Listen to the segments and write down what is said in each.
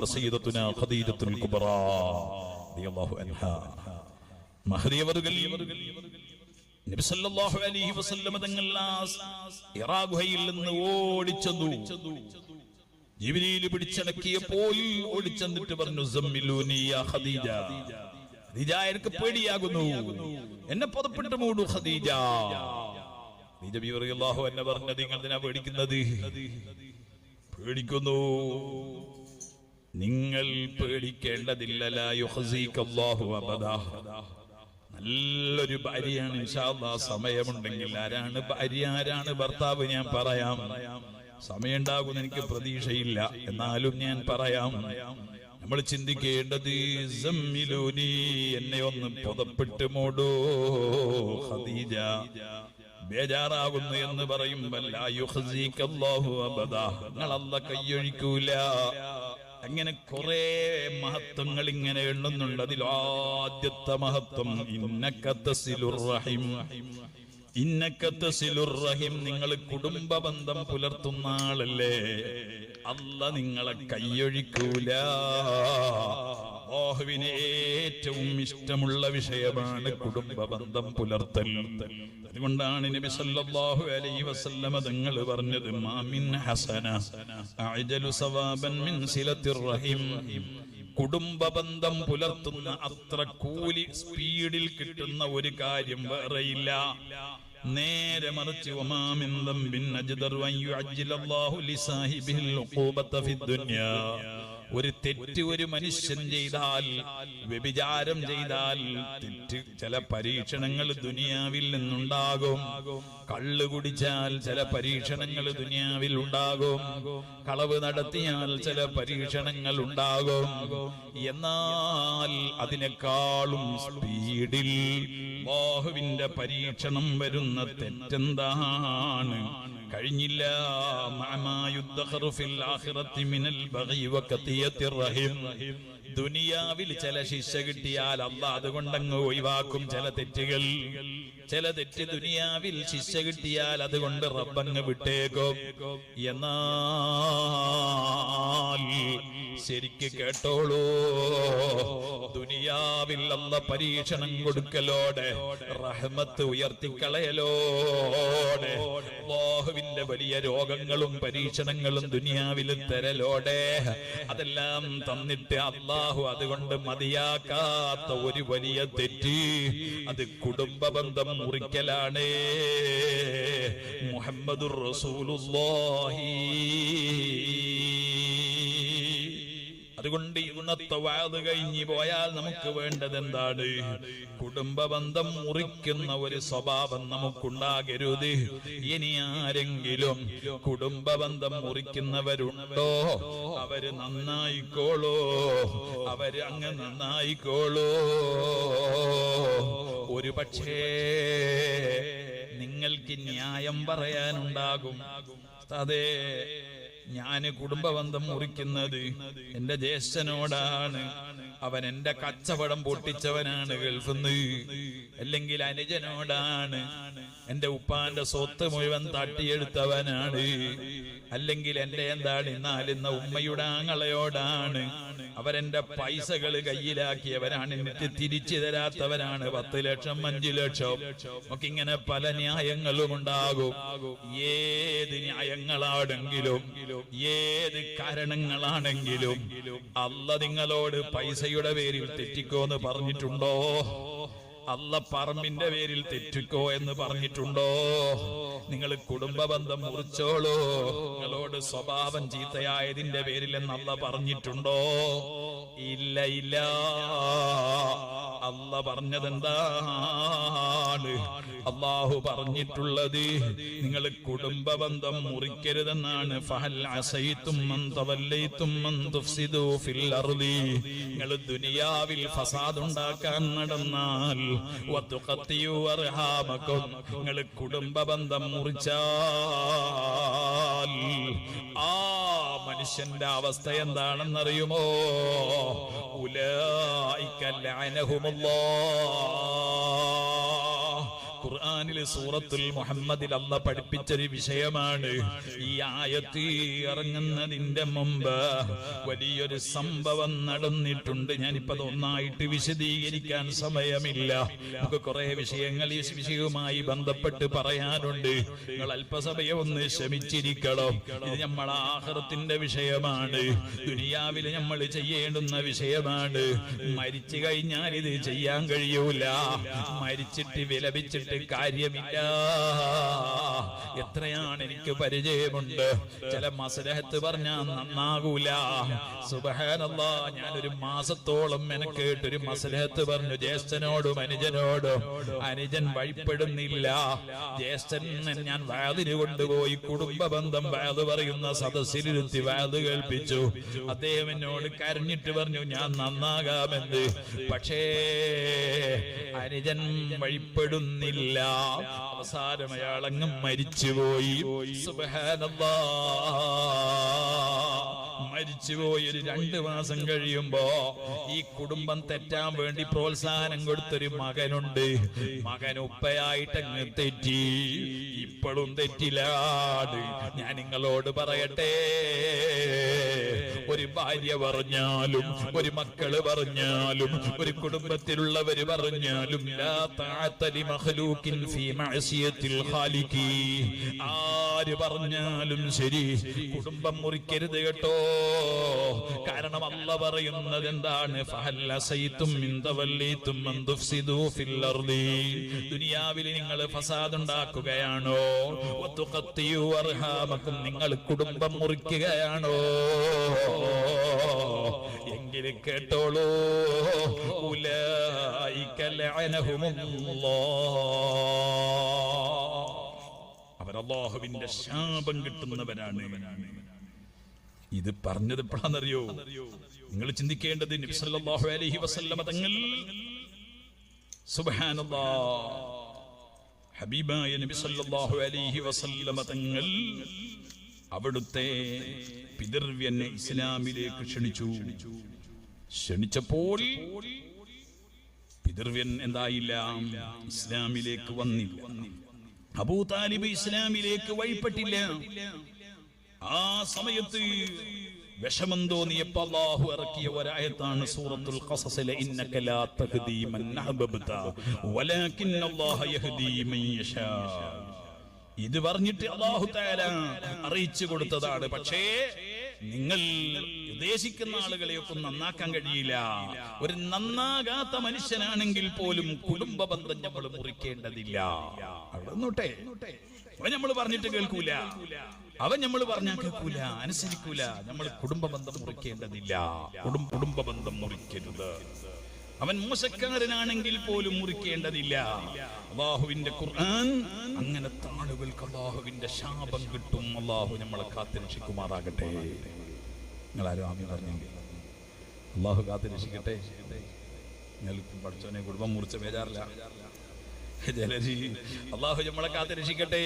ബഹുമാനപ്പെട്ട സയ്യിദത്തുന ഖദീജത്തുൽ കുബ്ര റളിയല്ലാഹു അൻഹാ. മഹദിയവറുകൾ നബി സല്ലല്ലാഹു അലൈഹി വസല്ലമ തങ്ങൾ ഇറാ ഗുഹയിൽ നിന്ന് ഓടിച്ചെന്നു. ജിബ്രീൽ പിടിച്ചടക്കിയപ്പോൾ ഓടിച്ചെന്നിട്ട് പറഞ്ഞു സമ്മിലൂനി യാ ഖദീജ. ഖദീജ എനിക്ക് പേടിയാകുന്നു? എന്നെ പുതപ്പിട്ട് മൂടു ഖദീജ. ഖദീജ ബി റളിയല്ലാഹു അൻഹ പറഞ്ഞു നിങ്ങൾ പേടിക്കുന്നത്? പേടിക്കുന്നു. നിങ്ങൾ നല്ലൊരു ഭാര്യയാണ് സമയമുണ്ടെങ്കിൽ ആരാണ് ഭാര്യ ആരാണ് ഭർത്താവ് ഞാൻ പറയാം. സമയമുണ്ടാകുന്ന എനിക്ക് പ്രതീക്ഷയില്ല. എന്നാലും ഞാൻ പറയാം. നമ്മൾ ചിന്തിക്കേണ്ടത് എന്നെ ഒന്ന് പുതപ്പിട്ട് മൂടോ ഖദീജ. ബേജാറാകുന്നു എന്ന് പറയുമ്പോൾ ലാ യുഖ്സികല്ലാഹു അബദ. നിങ്ങൾ അല്ല കയ്യൊഴിക്കൂല അങ്ങനെ കുറെ മഹത്വങ്ങൾ ഇങ്ങനെ എണ്ണുന്നുണ്ട് അതിൽ ആദ്യത്തെ മഹത്വം റഹിം സിലുറഹിം റഹിം നിങ്ങൾ കുടുംബ ബന്ധം പുലർത്തുന്ന ആളല്ലേ? അല്ല നിങ്ങളെ കയ്യൊഴിക്കൂല അല്ലാഹുവിന് ഏറ്റവും ഇഷ്ടമുള്ള വിഷയമാണ് കുടുംബ ബന്ധം പുലർത്തൽ. അതുകൊണ്ടാണ് നബി സല്ലല്ലാഹു അലൈഹി വസല്ലമ തങ്ങൾ പറഞ്ഞത് മാമിൻ ഹസന അഅജലു സവാബൻ മിൻ സിലത്തിർ കുടുംബ ബന്ധം പുലർത്തുന്ന അത്ര കൂലി സ്പീഡിൽ കിട്ടുന്ന ഒരു കാര്യം വേറെയില്ല. നേരെ മറിച്ച് ഒമാമിന്ദം ദംബിൻ അജ്ദർ വൻ യുഅജ്ജിലല്ലാഹു ലിസാഹിബിഹിൽ ഉഖൂബത ഫിദ്ദുനിയാ ഒരു തെറ്റ് ഒരു മനുഷ്യൻ ചെയ്താൽ വ്യഭിചാരം ചെയ്താൽ തെറ്റ് ചില പരീക്ഷണങ്ങൾ ദുനിയാവിൽ നിന്നുണ്ടാകും. കള്ളു കുടിച്ചാൽ ചില പരീക്ഷണങ്ങൾ ദുനിയാവിൽ ഉണ്ടാകും. കളവ് നടത്തിയാൽ ചില പരീക്ഷണങ്ങൾ ഉണ്ടാകും. എന്നാൽ അതിനേക്കാളും സ്പീഡിൽ ബാഹുവിന്റെ പരീക്ഷണം വരുന്ന തെറ്റെന്താണ്? കഴിഞ്ഞില്ല. ദുനിയാവിൽ ചില ശിക്ഷ കിട്ടിയാൽ അല്ല അതുകൊണ്ടങ്ങ് ഒഴിവാക്കും ചില തെറ്റുകൾ. ചില തെറ്റ് ദുനിയാവിൽ ശിക്ഷ കിട്ടിയാൽ അതുകൊണ്ട് റബ്ബങ്ങ് വിട്ടേക്കും. എന്നാൽ ശരിക്ക് കേട്ടോളൂ. ദുനിയാവിൽ അന്ന പരീക്ഷണം കൊടുക്കലോടെ റഹ്മത്ത് ഉയർത്തിക്കളയലോടെ ബാഹുവിന്റെ വലിയ രോഗങ്ങളും പരീക്ഷണങ്ങളും ദുനിയാവിൽ തരലോടെ അതെല്ലാം തന്നിട്ട് അള്ളാഹു അതുകൊണ്ട് മതിയാക്കാത്ത ഒരു വലിയ തെറ്റ്. അത് കുടുംബ ബന്ധം മുറിക്കലാണ്. മുഹമ്മദുർ റസൂലുള്ളാഹി. അതുകൊണ്ട് ഈ ഗുണത്തെ വാത് കഴിഞ്ഞു പോയാൽ നമുക്ക് വേണ്ടത് എന്താണ്? കുടുംബ ബന്ധം മുറിക്കുന്ന ഒരു സ്വഭാവം നമുക്കുണ്ടാകരുത്. ഇനി ആരെങ്കിലും കുടുംബ ബന്ധം മുറിക്കുന്നവരുണ്ടോ? അവർ നന്നായിക്കോളൂ. അവർ അങ്ങ് നന്നായിക്കോളൂ. ഒരു പക്ഷേ നിങ്ങൾക്ക് ന്യായം പറയാനുണ്ടാകും. അതെ ഞാൻ കുടുംബബന്ധം മുറിക്കുന്നത് എന്റെ ജ്യേഷ്ഠനോടാണ്. അവൻ എന്റെ കച്ചവടം പൊട്ടിച്ചവനാണ് ഗൾഫിന്ന് അല്ലെങ്കിൽ അനുജനോടാണ്. എന്റെ ഉപ്പാന്റെ സ്വത്ത് മുഴുവൻ തട്ടിയെടുത്തവനാണ്. അല്ലെങ്കിൽ എന്റെ എന്താണ് ഇന്നാലിന്ന ഉമ്മയുടെ ആങ്ങളയോടാണ്. അവരെന്റെ പൈസകൾ കയ്യിലാക്കിയവരാണ്. എന്നിട്ട് തിരിച്ചു തരാത്തവരാണ്. പത്ത് ലക്ഷം അഞ്ചു ലക്ഷം. ഒക്കെ ഇങ്ങനെ പല ന്യായങ്ങളും ഉണ്ടാകും. ഏത് ന്യായങ്ങളാണെങ്കിലും ഏത് കാരണങ്ങളാണെങ്കിലും അല്ല നിങ്ങളോട് പൈസയുടെ പേരിൽ തെറ്റിക്കോ എന്ന് പറഞ്ഞിട്ടുണ്ടോ? അല്ല പറമ്പിന്റെ പേരിൽ തെറ്റിക്കോ എന്ന് പറഞ്ഞിട്ടുണ്ടോ? നിങ്ങൾ കുടുംബ ബന്ധം മുറിച്ചോളൂ. നിങ്ങളോട് സ്വഭാവം ചീത്തയായതിന്റെ പേരിൽ എന്ന് അല്ല പറഞ്ഞിട്ടുണ്ടോ? ഇല്ല ഇല്ല. അല്ല പറഞ്ഞതെന്താണ് അള്ളാഹു പറഞ്ഞിട്ടുള്ളത് നിങ്ങൾ കുടുംബ ബന്ധം മുറിക്കരുതെന്നാണ് നിങ്ങൾ ദുനിയാവിൽ ഫസാദ് ഉണ്ടാക്കാൻ നടന്നാൽ നിങ്ങൾ കുടുംബ ബന്ധം മുറിച്ചാൽ ആ മനുഷ്യന്റെ അവസ്ഥ എന്താണെന്നറിയുമോ? ഉലായിക്ക ലഅനഹുമുല്ലാഹ് ഖുർആനിലെ സൂറത്തുൽ മുഹമ്മദിൽ അല്ല പഠിപ്പിച്ചൊരു വിഷയമാണ്. ഈ ആയത്തി ഇറങ്ങുന്നതിന്റെ മുമ്പ് വലിയൊരു സംഭവം നടന്നിട്ടുണ്ട്. ഞാനിപ്പോ അതൊന്നായിട്ട് വിശദീകരിക്കാൻ സമയമില്ല. നമുക്ക് കുറെ വിഷയങ്ങൾ ഈ വിഷയവുമായി ബന്ധപ്പെട്ട് പറയാനുണ്ട്. നിങ്ങൾ അല്പസമയം ഒന്ന് ശ്രമിച്ചിരിക്കണം ഇത് നമ്മൾ ആഹൃത്തിന്റെ വിഷയമാണ്. ദുനിയാവിൽ നമ്മൾ ചെയ്യേണ്ടുന്ന വിഷയമാണ്. മരിച്ചു കഴിഞ്ഞാൽ ഇത് ചെയ്യാൻ കഴിയൂല. മരിച്ചിട്ട് വിലപിച്ചിട്ട് കാര്യമില്ല. എത്രയാണ് എനിക്ക് പരിചയമുണ്ട്? ചില മസലഹത്ത് പറഞ്ഞാൽ നന്നാകൂല സുബഹാനല്ല ഞാനൊരു മാസത്തോളം മെനക്കേട്ട് ഒരു മസലഹത്ത് പറഞ്ഞു. ജ്യേഷ്ഠനോടും അനുജനോടും. അനുജൻ വഴിപ്പെടുന്നില്ല. ജ്യേഷ്ഠൻ ഞാൻ വാതിന് കൊണ്ടുപോയി കുടുംബ ബന്ധം വാത് പറയുന്ന സദസ്സിലിരുത്തി വാത് കേൾപ്പിച്ചു. അദ്ദേഹം എന്നോട് കരഞ്ഞിട്ട് പറഞ്ഞു ഞാൻ നന്നാകാമെന്ന്. പക്ഷേ അനുജൻ വഴിപ്പെടുന്നില്ല. അവസാനം അയാളങ്ങ് മരിച്ചുപോയി. മരിച്ചുപോയി ഒരു രണ്ട് മാസം കഴിയുമ്പോ ഈ കുടുംബം തെറ്റാൻ വേണ്ടി പ്രോത്സാഹനം കൊടുത്തൊരു മകനുണ്ട്. മകൻ ഉപ്പയായിട്ട് അങ്ങ് തെറ്റി. ഇപ്പോഴും തെറ്റിലാണ്. ഞാൻ നിങ്ങളോട് പറയട്ടെ. ഒരു ഭാര്യ പറഞ്ഞാലും ഒരു മക്കൾ പറഞ്ഞാലും ഒരു കുടുംബത്തിലുള്ളവര് പറഞ്ഞാലും ആര് പറഞ്ഞാലും ശരി കുടുംബം മുറിക്കരുത് കേട്ടോ. കാരണം അല്ല പറയുന്നത് എന്താണ്? ദുനിയാവിൽ നിങ്ങൾ ഫസാദ് ഉണ്ടാക്കുകയാണോ നിങ്ങൾ കുടുംബം മുറിക്കുകയാണോ? എങ്കിൽ കേട്ടോളൂ അള്ളാഹുവിന്റെ ശാപം കിട്ടുന്നവരാണ്. ഇത് പറഞ്ഞത് എപ്പോഴാണെന്നറിയോ നിങ്ങൾ ചിന്തിക്കേണ്ടത് നബി സല്ലല്ലാഹു അലൈഹി വസല്ലമ തങ്ങൾ സുബ്ഹാനല്ലാഹ് ഹബീബായ നബി സല്ലല്ലാഹു അലൈഹി വസല്ലമ തങ്ങൾ അവിടുത്തെ പിതൃവ്യനെ ഇസ്ലാമിലേക്ക് ക്ഷണിച്ചു. ക്ഷണിച്ചപ്പോൾ പിതൃവ്യൻ എന്തായില്ല? ഇസ്ലാമിലേക്ക് വന്നില്ല. അബൂ താലിബ് ഇസ്ലാമിലേക്ക് വഴിപ്പെട്ടില്ല. ആ സമയത്ത് വിഷമം തോന്നിയപ്പോ അല്ലാഹു ഇറക്കിയ ഒരായത്താണ് സൂറത്തുൽ ഖസസിലെ ഇന്നക തഹ്ദീ മൻ അഹ്ബബ്ത വലാകിൻ അല്ലാഹു യഹ്ദീ മൻ യശാ. ഇത് പറഞ്ഞിട്ട് അല്ലാഹു തആല അറിയിച്ചു കൊടുത്തതാണ്. പക്ഷേ നിങ്ങൾ ഉദ്ദേശിക്കുന്ന ആളുകളെയൊക്കെ നന്നാക്കാൻ കഴിയില്ല. ഒരു നന്നാകാത്ത മനുഷ്യനാണെങ്കിൽ പോലും കുടുംബ ബന്ധം നമ്മൾ മുറിക്കേണ്ടതില്ല. അവിടെ അവൻ നമ്മൾ പറഞ്ഞിട്ട് കേൾക്കൂല. അവൻ നമ്മൾ പറഞ്ഞാൽ കേൾക്കൂല. അനുസരിക്കൂല. നമ്മൾ കുടുംബ ബന്ധം മുറിക്കേണ്ടതില്ല. കുടുംബ ബന്ധം മുറിക്കരുത്. അവൻ മോശക്കാരനാണെങ്കിൽ പോലും മുറിക്കേണ്ടതില്ല. അള്ളാഹുവിന്റെ ഖുർആൻ അങ്ങനത്തെ ആളുകൾക്ക് അള്ളാഹുവിന്റെ ശാപം കിട്ടും. അള്ളാഹു നമ്മളെ കാത്തിരക്ഷിക്കുമാറാകട്ടെ. നിങ്ങൾ ആരും ആമി പറഞ്ഞെങ്കിൽ. അള്ളാഹു കാത്തിരക്ഷിക്കട്ടെ. പഠിച്ചവനെ കുടുംബം മുറിച്ച ബേജാറില്ല. ജലജി അള്ളാഹു നമ്മളെ കാത്തിരക്ഷിക്കട്ടെ.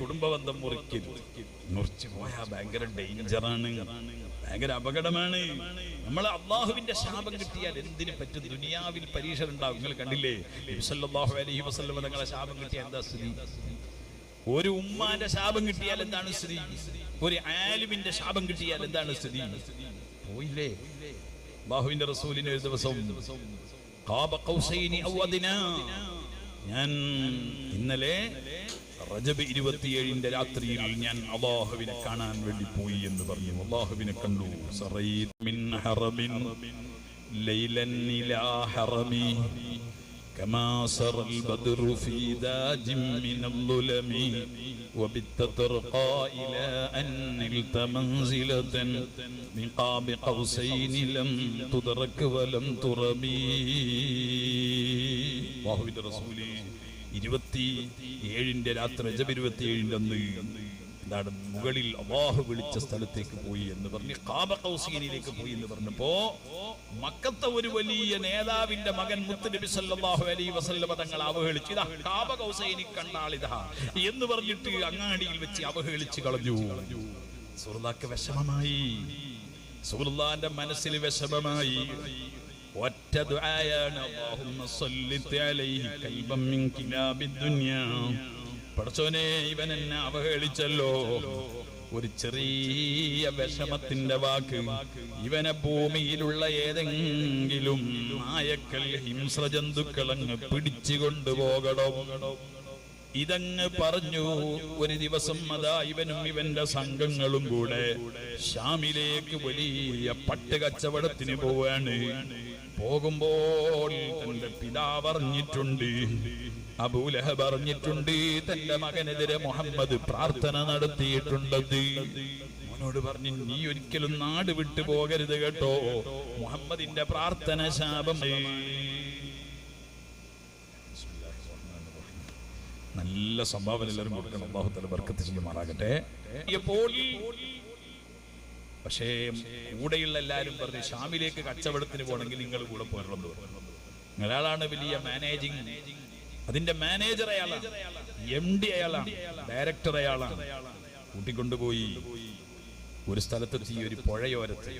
കുടുംബബന്ധം മുറിക്കരുത് മുറിച്ചു പോയാ ഭയങ്കര ഡേഞ്ചറാണ്. ഭയങ്കര അപകടമാണ്. നമ്മൾ അള്ളാഹുവിന്റെ ശാപം കിട്ടിയാൽ എന്തിനു പറ്റും? ദുനിയാവിൽ പരീക്ഷ ഉണ്ടാവും നിങ്ങൾ കണ്ടില്ലേ? നബി അലഹി വസല്ലം തങ്ങളെ ശാപം കിട്ടിയ എന്താ സ്ഥിതി? ഒരു ഉമ്മാന്റെ ശാപം കിട്ടിയാൽ എന്താണ് സ്ഥിതി? ഒരു ആലിമിന്റെ ശാപം കിട്ടിയാൽ എന്താണ് സ്ഥിതി? പോയില്ലേ? അള്ളാഹുവിന്റെ റസൂലിന് ഒരു ദിവസം ഞാൻ ഇന്നലെ റജബ് ഇരുപത്തിയേഴിന്റെ രാത്രിയിൽ ഞാൻ അള്ളാഹുവിനെ കാണാൻ വേണ്ടി പോയി എന്ന് പറഞ്ഞു. അള്ളാഹുവിനെ കണ്ടു. സറൈ മിൻ ലൈലൻ ഇലാ ഹറമി كما سر البدر في داج من الظلم وبت ترقى إلى أن نلت منزلة من قاب قوسين لم تدرك ولم ترمي അള്ളാഹുവിന്റെ റസൂല് ഇരുപത്തി ഏഴിന്റെ രാത്രി രജബ് ഇരുപത്തി ഏഴിന്റെ അന്ന് എന്താണ് മുകളിൽ അള്ളാഹു വിളിച്ച സ്ഥലത്തേക്ക് പോയി എന്ന് പറഞ്ഞ് കാബ കൗസീനിലേക്ക് പോയി എന്ന് പറഞ്ഞപ്പോ മക്കത്തെ ഒരു വലിയ നേതാവിന്റെ മകൻ മുത്ത് നബി സല്ലല്ലാഹു അലൈഹി വസല്ലമ തങ്ങൾ അവഹേളിച്ചു. ഇതാ കാബ കൗസൈനി കണ്ടാളിതാ എന്ന് പറഞ്ഞിട്ട് അങ്ങാടിയിൽ വെച്ച് അവഹേളിച്ച് കളഞ്ഞു. സുഹൃത്താക്ക് വിഷമമായി. സുഹൃത്താന്റെ മനസ്സിൽ വിഷമമായി. ഒറ്റ ദുആയാണ് അല്ലാഹുമ്മ സല്ലി അലൈഹി കൽബം മിൻ കിലാബിദ് ദുനിയാ. പടച്ചോനെ ഇവൻ എന്നെ അവഹേളിച്ചല്ലോ. ഒരു ചെറിയ വിഷമത്തിന്റെ വാക്ക് ഇവനെ ഭൂമിയിലുള്ള ഏതെങ്കിലും നായക്കൽ ഹിംസ്രജന്തുക്കൾ അങ്ങ് പിടിച്ചു കൊണ്ടുപോകണം ഇതങ്ങ് പറഞ്ഞു. ഒരു ദിവസം അതാ ഇവനും ഇവന്റെ സംഘങ്ങളും കൂടെ ഷാമിലേക്ക് വലിയ പട്ട് കച്ചവടത്തിന് പോവാണ്. പോകുമ്പോൾ തന്റെ പിതാവ് അറിഞ്ഞിട്ടുണ്ട്. അബൂലഹ പറഞ്ഞിട്ടുണ്ട് തന്റെ മകനെതിരെ മുഹമ്മദ് പ്രാർത്ഥന നടത്തിയിട്ടുണ്ടത്. മോനോട് പറഞ്ഞു നീ ഒരിക്കലും നാട് വിട്ടു പോകരുത് കേട്ടോ. മുഹമ്മദിന്റെ പ്രാർത്ഥന ശാപം നല്ല സംഭാവന എല്ലാവരും കൊടുക്കണം. അള്ളാഹു തല ബർക്കത്ത് ചെയ്യുമാറാകട്ടെ. ഇപ്പോൾ പക്ഷേ കൂടെയുള്ള എല്ലാവരും പറഞ്ഞു ഷാമിലേക്ക് കച്ചവടത്തിന് പോകണമെങ്കിൽ നിങ്ങൾ കൂടെ പോരണം. നിങ്ങളാളാണ് വലിയ മാനേജിങ്. അതിന്റെ മാനേജർ അയാളാണ്. എം ഡി അയാളാണ്. ഡയറക്ടർ അയാളാണ്. കൂട്ടിക്കൊണ്ടുപോയി. ഒരു സ്ഥലത്തെത്തി ഒരു പുഴയോരത്ത്.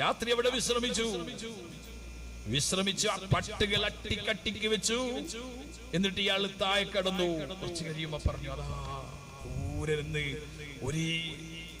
രാത്രി അവിടെ വിശ്രമിച്ചു. വിശ്രമിച്ചു ആ പട്ടുകൾ അട്ടിക്കട്ടിക്ക് വെച്ചു. എന്നിട്ട് ഇയാൾ താഴെ കടന്നു. കുറച്ച് കഴിയുമ്പോ പറഞ്ഞു അതാ ഒരു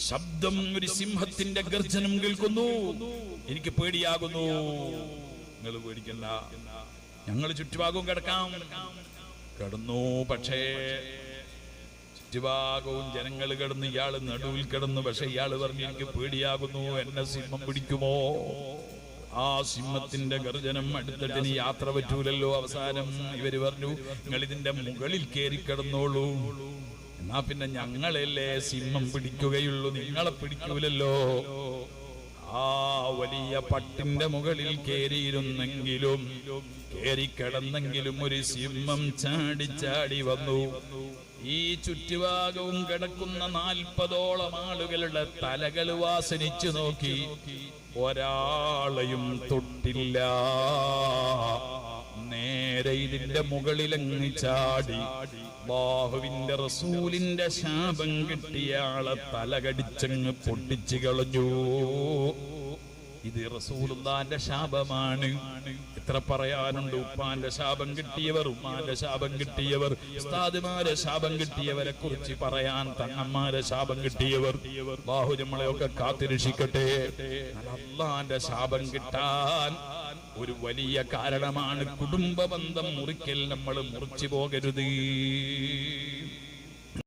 ശബ്ദം ഒരു സിംഹത്തിന്റെ ഗർജനം കേൾക്കുന്നു. എനിക്ക് പേടിയാകുന്നു. നിങ്ങൾ പേടിക്കണ്ട. ഞങ്ങൾ ചുറ്റുഭാഗവും കിടക്കാം. കിടന്നു പക്ഷേ ചുറ്റുഭാഗവും ജനങ്ങൾ കിടന്ന് ഇയാൾ നടുവിൽ കിടന്നു. പക്ഷെ ഇയാൾ പറഞ്ഞു എനിക്ക് പേടിയാകുന്നു. എന്നെ സിംഹം പിടിക്കുമോ? ആ സിംഹത്തിന്റെ ഗർജനം അടുത്തിട്ട് ഇനി യാത്ര പറ്റൂലല്ലോ അവസാനം. ഇവർ പറഞ്ഞു നിങ്ങൾ ഇതിന്റെ മുകളിൽ കയറി കിടന്നോളൂ. എന്നാ പിന്നെ ഞങ്ങളല്ലേ സിംഹം പിടിക്കുകയുള്ളൂ. നിങ്ങളെ പിടിക്കൂലല്ലോ. ആ വലിയ പട്ടിന്റെ മുകളിൽ കയറിയിരുന്നെങ്കിലും കേറിക്കിടന്നെങ്കിലും ഒരു സിംഹം ചാടി ചാടി വന്നു. ഈ ചുറ്റുഭാഗവും കിടക്കുന്ന നാൽപ്പതോളം ആളുകളുടെ തലകൾ വാസനിച്ചു നോക്കി. ഒരാളെയും തൊട്ടില്ല. നേരെ ഇതിന്റെ മുകളിലങ്ങ് ചാടി. ബാഹുവിന്റെ റസൂലിന്റെ ശാപം കിട്ടിയ ആളെ തലകടിച്ചങ്ങ് പൊട്ടിച്ചു കളഞ്ഞു. ഇത് റസൂലുള്ളാന്റെ ശാപമാണ്. എത്ര പറയാനുണ്ട്? ഉപ്പാന്റെ ശാപം കിട്ടിയവർ ഉമ്മാന്റെ ശാപം കിട്ടിയവർ ഉസ്താദുമാരെ ശാപം കിട്ടിയവരെ കുറിച്ച് പറയാൻ തങ്ങന്മാരെ ശാപം കിട്ടിയവർ. ബാഹു നമ്മളെയൊക്കെ കാത്തിരക്ഷിക്കട്ടെ. അള്ളാന്റെ ശാപം കിട്ടാൻ ഒരു വലിയ കാരണമാണ് കുടുംബ ബന്ധം മുറിക്കൽ നമ്മൾ മുറിച്ചു പോകരുത്.